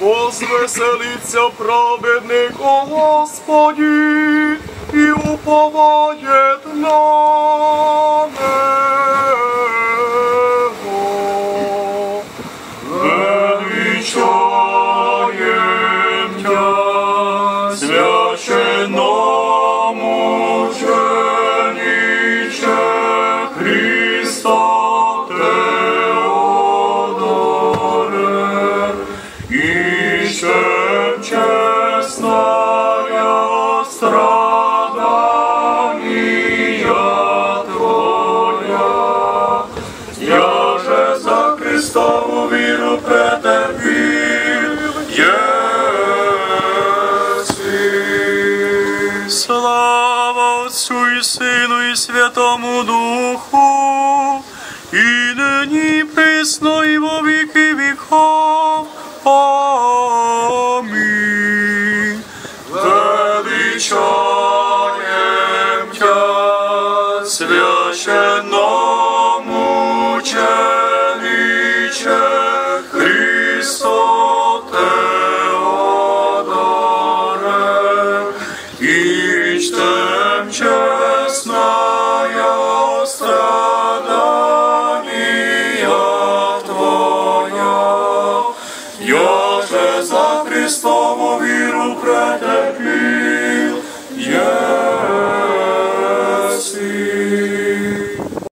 Возвеселиться праведник о Господі і уповає ще чесная страдания Твоя, я же за Христову віру претерпів, єси. Слава Отцю і Сину і Святому Духу, і нині присно, і во віки віков. Амінь. Величаєм Тя, священному ченіче Христо Теодоре, і чтем чесная страдания Твоя, я же за претерпів,